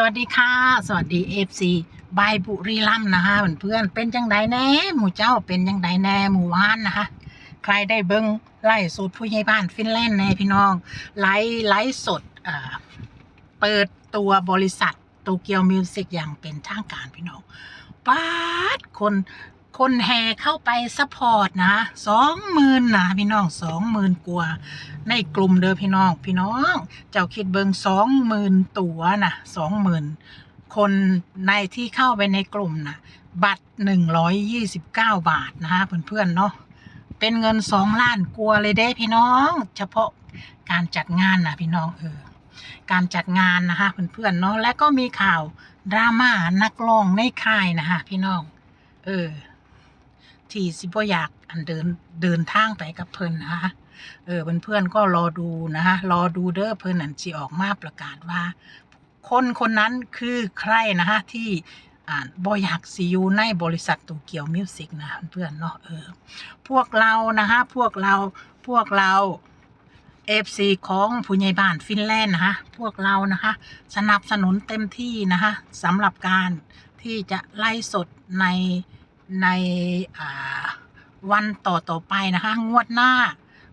สวัสดีค่ะ สวัสดีเอฟซีบายบุรีรัมนะคะเพื่อนๆเป็นจังไดแน่หมู่เจ้าเป็นจังไดแน่หมู่วานนะคะ ใครได้เบิ้งไล่สดผู้ใหญ่บ้านฟินแลนด์แน่พี่น้องไล่ไล่สดเปิดตัวบริษัทโตเกียวมิวสิกอย่างเป็นทางการพี่น้องป้าดคน คนแห่เข้าไปซัพพอร์ตนะสองหมื่นนะพี่น้องสองหมื่นกว่าในกลุ่มเด้อพี่น้องพี่น้อง เจ้าคิดเบิงสองหมื่นตัวนะสองหมื่นคนในที่เข้าไปในกลุ่มนะบัตรหนึ่งร้อยยี่สิบเก้าบาทนะฮะเพื่อนๆเนาะเป็นเงินสองล้านกลัวเลยเด้พี่น้อง เฉพาะการจัดงานนะพี่น้องเออการจัดงานนะคะเพื่อนๆเนาะและก็มีข่าวดราม่านักร้องในค่ายนะคะพี่น้อง เออ ที่สิบ่อยากอันเดินเดินทางไปกับเพิ่นนะคะเออเพื่อนๆก็รอดูนะฮะรอดูเด้อเพื่อนนั่นสิออกมาประกาศว่า คนคนนั้นคือใครนะฮะที่บอยากซีอยู่ในบริษัทโตเกียวมิวสิกนะเพื่อนเนาะเออพวกเรานะฮะพวกเราพวกเราเอฟซีของผู้ใหญ่บ้านฟินแลนด์นะฮะพวกเรานะคะสนับสนุนเต็มที่นะคะสำหรับการที่จะไล่สดใน ในวันต่อต่อๆไปนะคะ งวดหน้า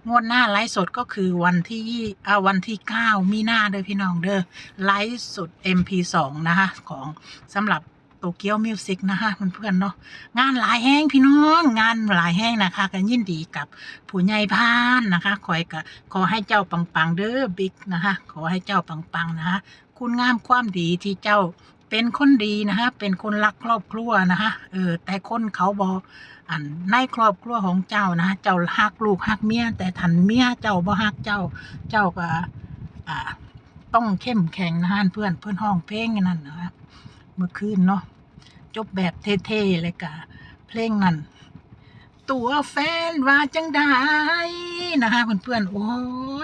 งวดหน้าไลฟ์สดก็คือวันที่ยี่อ่าวันที่เก้ามีหน้าเด้อพี่น้องเด้อไลฟ์สด MP2 นะคะของสำหรับโตเกียวมิวสิกนะคะเพื่อนๆเนาะงานหลายแห้งพี่น้อง งานหลายแห้งนะคะ กันยินดีกับผู้ใหญ่บ้านนะคะขอให้กขอให้เจ้าปังๆเด้อบิ๊กนะคะ ขอให้เจ้าปังๆนะคะคุณงามความดีที่เจ้า เป็นคนดีนะคะเป็นคนรักครอบครัวนะคะเออ แต่คนเขาบออันในครอบครัวของเจ้านะ เจ้าฮักลูกฮักเมีย แต่ทันเมียเจ้าบ่ฮักเจ้า เจ้าก็ อ่า ต้องเข้มแข็งนะฮะเพื่อนเพื่อนห้องเพลงนั่นนะเมื่อคืนเนาะ จบแบบเท่ๆเลยกะ เพลงนั้นตัวแฟนว่าจังได้นะฮะเพื่อนๆโอ้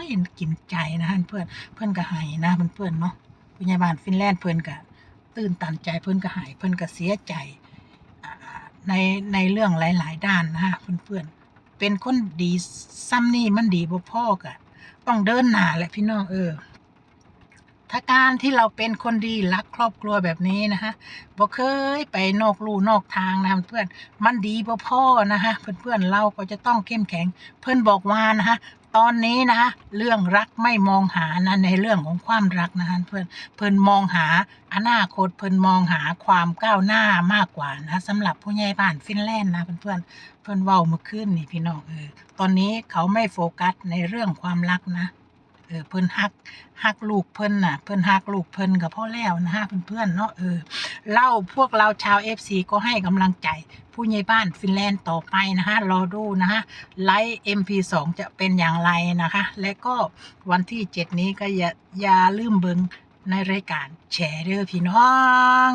ยกินใจนะฮะเพื่อนเพื่อนก็ใหายนะเพื่อนๆเนาะพยาบาลฟินแลนด์เพื่อนก็ ตื่นตันใจเพื่อนก็หายเพื่อนก็เสียใจในในเรื่องหลาย ๆ ด้านนะฮะเพื่อนๆเป็นคนดีซ้ำนี่มันดีบ่พ่อกะต้องเดินหน้าแหละพี่น้องเออถ้าการที่เราเป็นคนดีรักครอบครัวแบบนี้นะฮะบ่เคยไปนอกลู่นอกทางนะเพื่อน มันดีบ่พ่อนะฮะเพื่อนๆเราก็จะต้องเข้มแข็ง เพื่อนบอกว่านะฮะ ตอนนี้นะฮะเรื่องรักไม่มองหานะในเรื่องของความรักนะฮะเพื่อนเพื่อนมองหาอนาคตเพื่อนมองหาความก้าวหน้ามากกว่านะสำหรับผู้ใหญ่บ้านฟินแลนด์นะเพื่อนเพื่อนเว้าเมื่อคืนนี่พี่น้องเออตอนนี้เขาไม่โฟกัสในเรื่องความรักนะ เออเพิ่นฮักฮักลูกเพิ่นน่ะเพิ่นฮักลูกเพิ่นก็พอแล้วนะฮะเพื่อนๆเนาะเออเล่าพวกเราชาว FC ก็ให้กำลังใจผู้ใหญ่บ้านฟินแลนด์ต่อไปนะฮะรอดูนะฮะไลฟ์ MP2 จะเป็นอย่างไรนะคะ และก็วันที่7นี้ก็อย่าอย่าลืมเบิงในรายการแชร์เด้อพี่น้อง